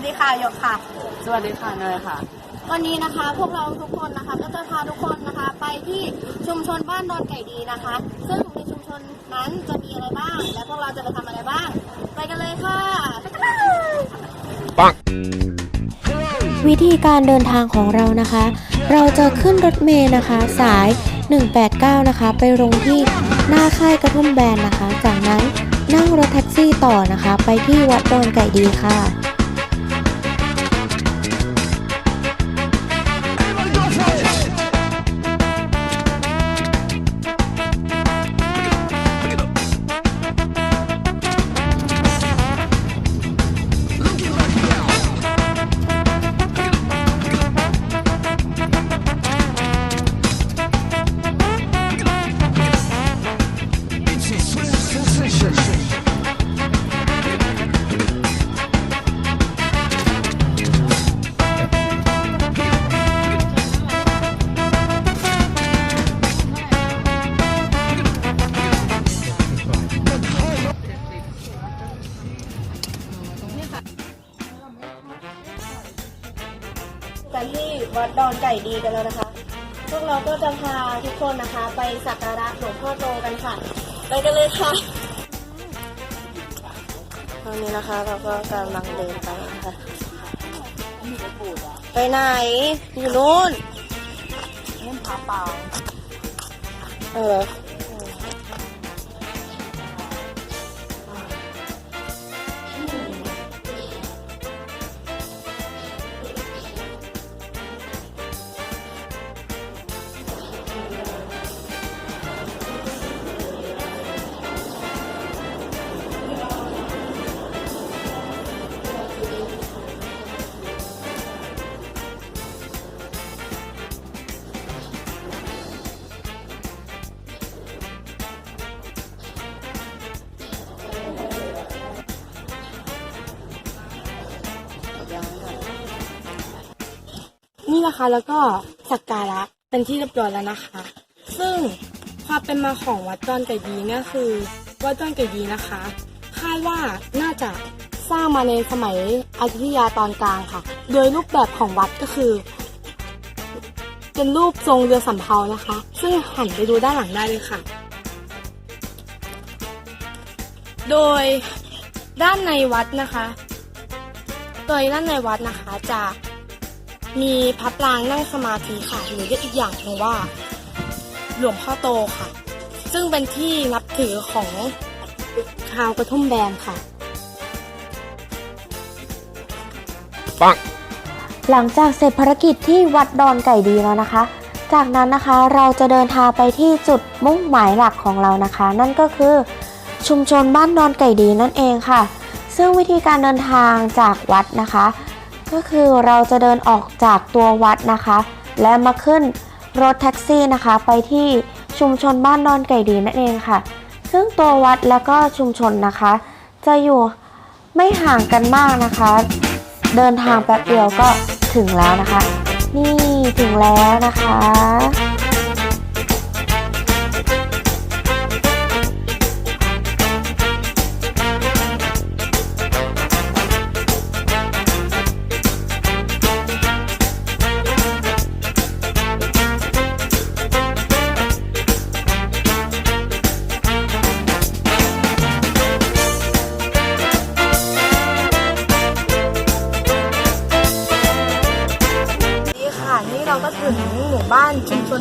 วัสดีค่ะหยกค่ะ สวัสดีค่ะเนยค่ะ วันนี้นะคะพวกเราทุกคนนะคะ ก็จะพาทุกคนนะคะ ไปที่ชุมชนบ้านดอนไก่ดีนะคะ ซึ่งในชุมชนนั้นจะมีอะไรบ้าง และพวกเราจะไปทำอะไรบ้าง ไปกันเลยค่ะไปกันเลยวิธีการเดินทางของเรานะคะ เราจะขึ้นรถเมล์นะคะ สาย 189 นะคะ ไปลงที่หน้าค่ายกระทุ่มแบนนะคะ จากนั้นนั่งรถแท็กซี่ต่อนะคะ ไปที่วัดดอนไก่ดีค่ะ ก่ดีกันแล้วนะคะ พวกเราก็จะพาทุกคนนะคะ ไปสักการะหลวงพ่อโตกันค่ะ ไปกันเลยค่ะ ตอนนี้นะคะเราก็กำลังเดินไปนะคะไปไหน อยู่นู้นนุ่นผาเปล่าเออ นะคะ แล้วก็สักการะเป็นที่เรียบร้อยแล้วนะคะ ซึ่งความเป็นมาของวัดดอนไก่ดีเนี่ยคือวัดดอนไก่ดีนะคะคาดว่าน่าจะสร้างมาในสมัยอยุธยาตอนกลางค่ะ โดยรูปแบบของวัดก็คือ เป็นรูปทรงเรือสำเภานะคะ ซึ่งหันไปดูด้านหลังได้เลยค่ะ โดยด้านในวัดนะคะ โดยด้านในวัดนะคะจะ มีพระปรางนั่งสมาธิค่ะ หรือเรียกอีกอย่างหนึงว่า หลวงพ่อโตค่ะ ซึ่งเป็นที่นับถือของชาวกระทุ่มแบนค่ะหลังจากเสร็จภารกิจที่วัดดอนไก่ดีแล้วนะคะ จากนั้นนะคะเราจะเดินทางไปที่จุดมุ่งหมายหลักของเรานะคะ นั่นก็คือชุมชนบ้านดอนไก่ดีนั่นเองค่ะ ซึ่งวิธีการเดินทางจากวัดนะคะ ก็คือเราจะเดินออกจากตัววัดนะคะ และมาขึ้นรถแท็กซี่นะคะ ไปที่ชุมชนบ้านดอนไก่ดีนั่นเองค่ะ ซึ่งตัววัดและก็ชุมชนนะคะ จะอยู่ไม่ห่างกันมากนะคะ เดินทางแป๊บเดียวก็ถึงแล้วนะคะ นี่ถึงแล้วนะคะ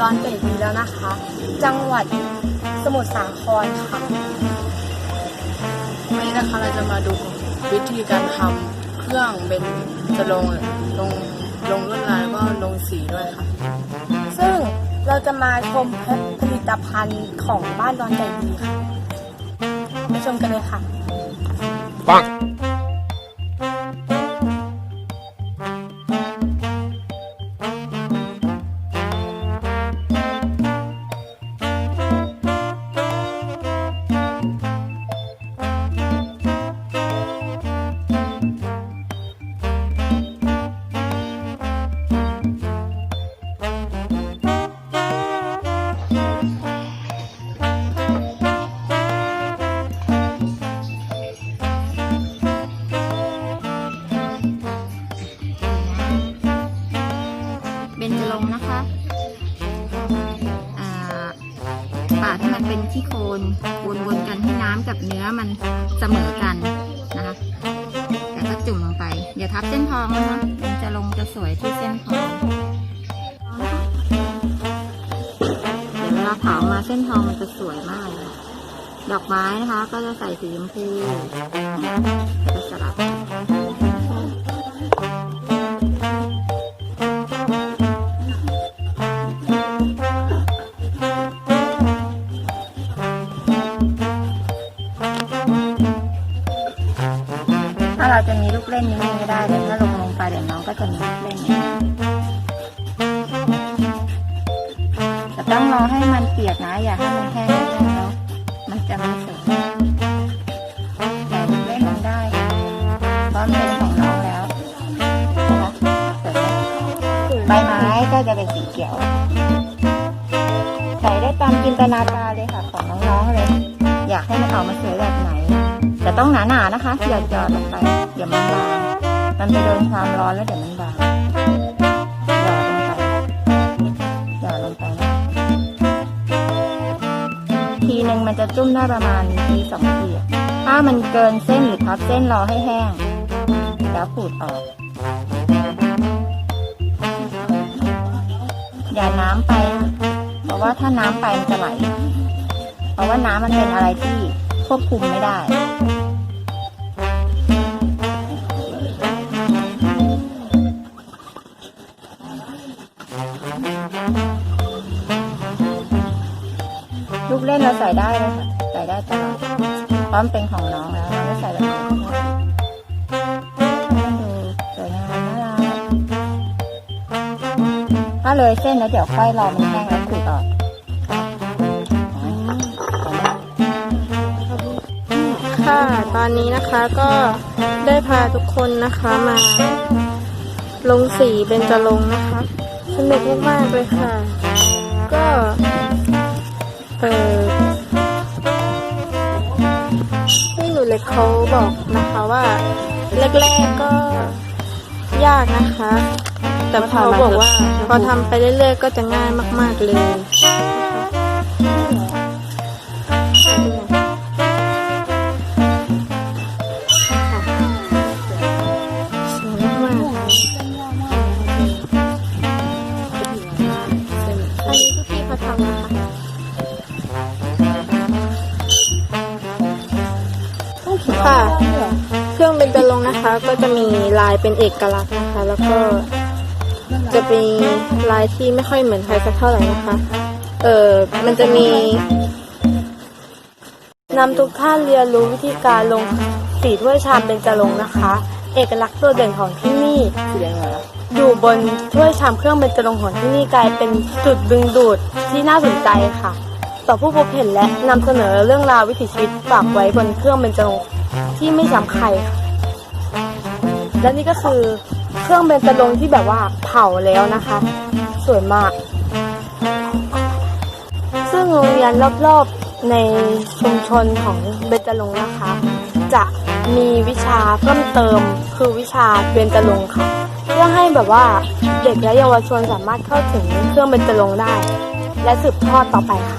ดอนไก่ดีแล้วนะคะ จังหวัดสมุทรสาครค่ะวันนี้นะคะเราจะมาดูวิธีการทำเครื่องเป็นจะลงลงลงลวดลายแล้วก็ลงสีด้วยค่ะ ซึ่งเราจะมาชมผลิตภัณฑ์ของบ้านดอนไก่ดีค่ะไปชมกันเลยค่ะเดอกไม้นะคะ ก็จะใส่สีชมพูสลับถ้าเราจะมีลูกเล่นนี้ไม่ได้แต่ถ้าลงลงไปเดี๋ยวน้องก็จะมีลูกเล่นนี้ต้องรอให้มันเปียกนะ อย่าให้มันแห้ง ก็จะเป็นสีเขียว ใส่ได้ตามจินตนาการเลยค่ะของน้องๆเลย อยากให้มันออกมาสวยแบบไหน แต่ต้องหนาๆนะคะหยอดหยอดลงไปเดี๋ยวมันบางมันไปโดนความร้อนแล้วเดี๋ยวมันบางหยอดลงไปหยอดลงไปนะทีหนึ่งมันจะจุ่มได้ประมาณทีสองทีถ้ามันเกินเส้นหรือทับเส้นรอให้แห้งแล้วขูดออก อย่าน้ำไป เพราะว่าถ้าน้ำไปมันจะไหล เพราะว่าน้ำมันเป็นอะไรที่ควบคุมไม่ได้ลูกเล่นเราใส่ได้เลยค่ะใส่ได้ตลอดพราะมันเป็นของน้องแล้วเราไม่ใส่แบบนี้ ถ้าเลยเส้นแล้วเดี๋ยวค่อยรอมันแห้งแล้วขูดออกค่ะตอนนี้นะคะก็ได้พาทุกคนนะคะมา ลงสีเบญจรงค์นะคะสนุกมากๆเลยค่ะ ก็เออพี่หนูเล็กเขาบอกนะคะว่าแรกๆก็ยากนะคะ แต่พอบอกว่า พอทำไปเรื่อยๆ ก็จะง่ายมาก ๆเลยอันนี้คือพี่เขาทำนะคะค่ะ เครื่องเบญจรงนะคะ ก็จะมีลายเป็นเอกลักษณ์นะคะ แล้วก็ จะมีลายที่ไม่ค่อยเหมือนใครสักเท่าไหร่นะคะ เออมันจะมีนำทุกท่านเรียนรู้วิธีการลงสีถ้วยชามเบญจรงค์นะคะ เอกลักษณ์ตัวเด่นของที่นี่อยู่บนถ้วยชามเครื่องเบญจรงค์ของที่นี่กลายเป็นจุดดึงดูดที่น่าสนใจค่ะ ต่อผู้พบเห็นและนำเสนอเรื่องราววิถีชีวิตฝากไว้บนเครื่องเบญจรงค์ที่ไม่ซ้ำใครค่ะและนี่ก็คือ เครื่องเบญจรงค์ที่แบบว่าเผาแล้วนะคะ สวยมาก ซึ่งโรงเรียนรอบๆในชุมชนของเบญจรงค์นะคะ จะมีวิชาเพิ่มเติมคือวิชาเบญจรงค์ค่ะ เพื่อให้แบบว่าเด็กและเยาวชนสามารถเข้าถึงเครื่องเบญจรงค์ได้ และสืบทอดต่อไปค่ะ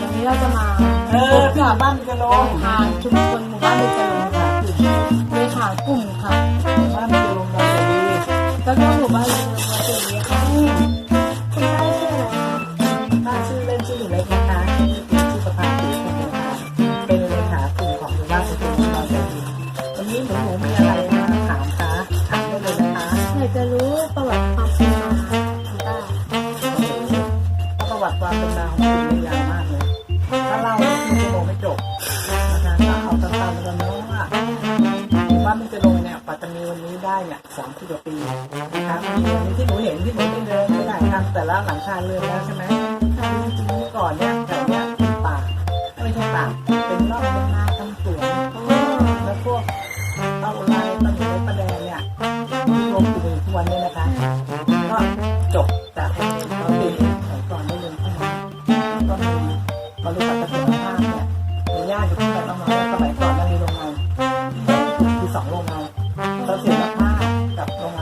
วันนี้เราจะมาเออค่ะบ้านเบญจรงค์ทางชุมชนหมู่บ้านเบญจรงค์ค่ะ เลข ปัตตานีวันนี้ได้เนี่ยสามสิบกว่าปีนะคะมีวันนี้ที่หนูเห็นที่หนูได้เดินไปหลายทำแต่ละหลังคาเรือนแล้วใช่ไหมจริงๆเมื่อก่อนเนี่ยแถวเนี่ยเป็นป่าไม่ใช่ป่าเป็นรอกเป็นนาทำสวนแล้วพวกเอาลา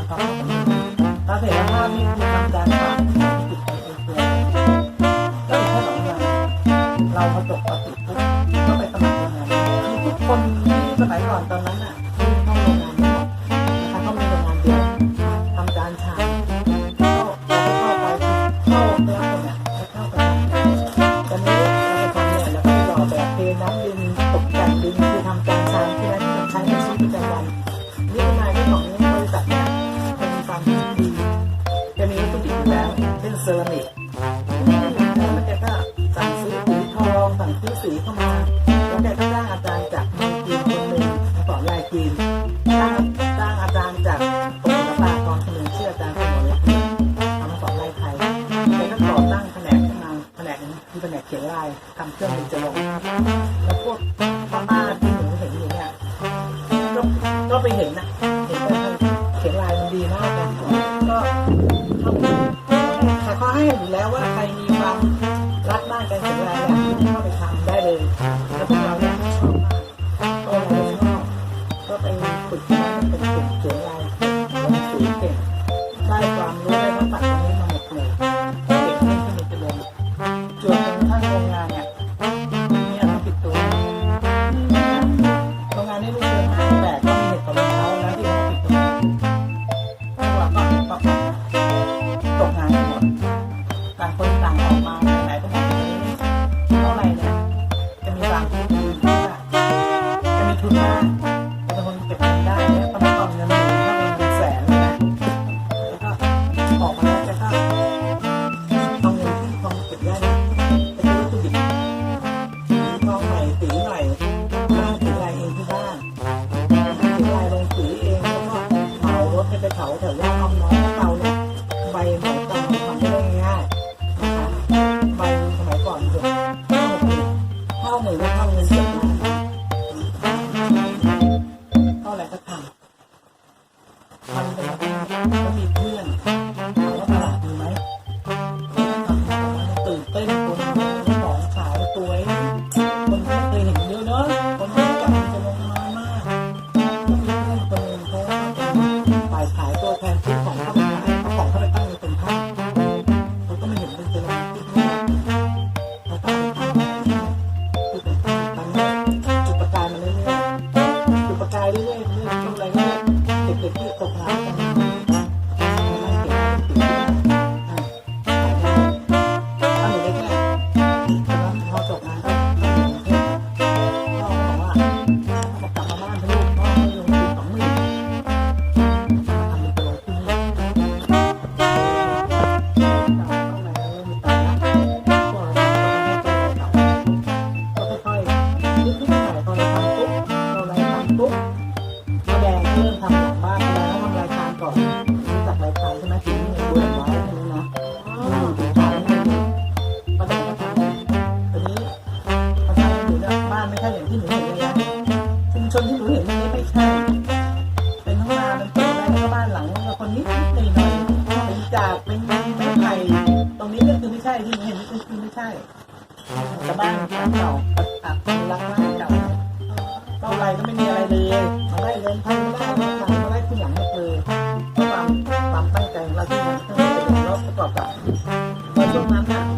เกษตรภาพนี่คือทำยางขายติดไปเองๆก็มีแค่สองอย่าร ฝึกเป็นกลุ่มเสียง รงนี้เรื่องคือไม่ใช่ที่เห็นก็คือไม่ใช่ชาวบ้านบ้านเก่าอักรักบ้านเก่าเท่าไรก็ไม่มีอะไรเลยมาไล่เงินพันมาไล่มาหลังมาไล่ขึ้นหลังก็เลยความความตั้งใจของเราที่เราต้ปนเราประกอบกับตอนช่วงนั้น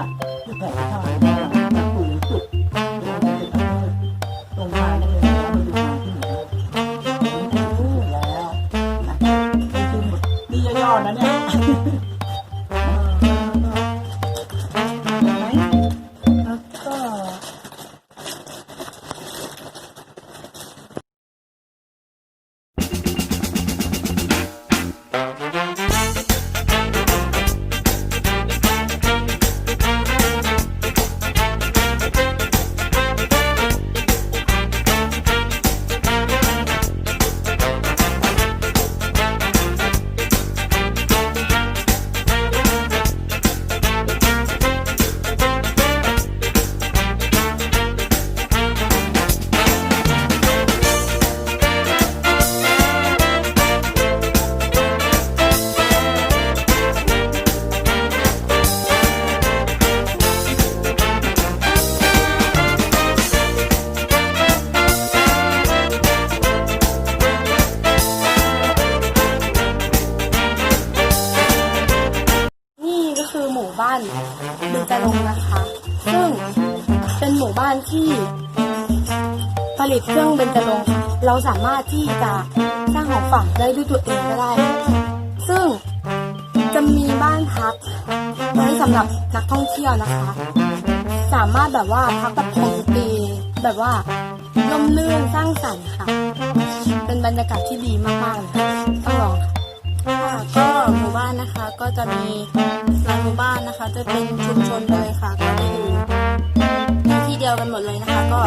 รานเบญจรงนะคะ ซึ่งเป็นหมู่บ้านที่ผลิตเครื่องเบญจรงค์เราสามารถที่จะสร้างของฝากได้ด้วยตัวเองก็ได้ ซึ่งจะมีบ้านพักไว้สำหรับนักท่องเที่ยวนะคะ สามารถแบบว่าพักแบบโฮมสเตย์แบบว่าร่มรื่นสร้างสรรค์ค่ะ เป็นบรรยากาศที่ดีมากๆเลยต้องลองค่ะก็ มู่บ้านนะคะ ก็จะมีหลายหมู่บ้านนะคะ จะเป็นชุมชนเลยค่ะ ก็จะอยู่ในที่เดียวกันหมดเลยนะคะ ก็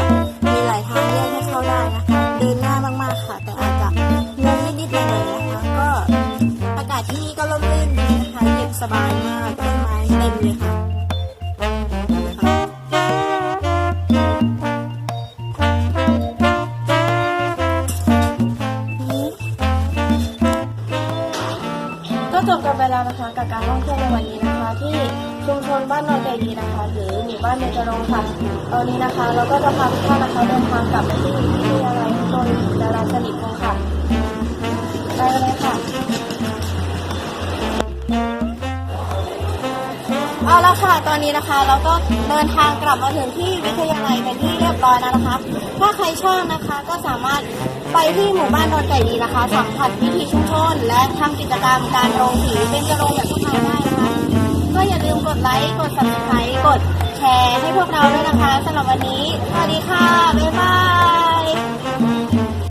มีหลายทางแยกให้เข้าได้นะคะเดินง่ายมากๆค่ะ แต่อาจจะงงนิดๆหน่อยๆนะคะ ก็อากาศที่นี่ก็ร่มรื่นดีนะคะเย็นสบายมากต้นไม้เต็มเลยค่ะ ก็จบกันไปแล้วนะคะกับการท่องเที่ยวในวันนี้นะคะ ที่ชุมชนบ้านนอนใจดีนะคะ หรือหมู่บ้านเบญจรงค่ะตอนนี้นะคะ เราก็จะพาทุกท่านนะคะเดินทางกลับไปที่วิทยาลัยนนท์ดาราสนิทวงศ์ค่ะไปเลยค่ะเอาละค่ะตอนนี้นะคะ เราก็เดินทางกลับมาถึงที่วิทยาลัยเป็นที่เรียบร้อยแล้วนะคะ ถ้าใครชอบนะคะก็สามารถ ไปที่หมู่บ้านนนท์ไก่ดีนะคะ สัมผัสวิถีชุมชน และทำกิจกรรมการโรงสีเป็นจะโรงแบบพวกเราได้นะคะ ก็อย่าลืมกดไลค์ กด subscribe กดแชร์ให้พวกเราด้วยนะคะสำหรับวันนี้ สวัสดีค่ะ บ๊ายบาย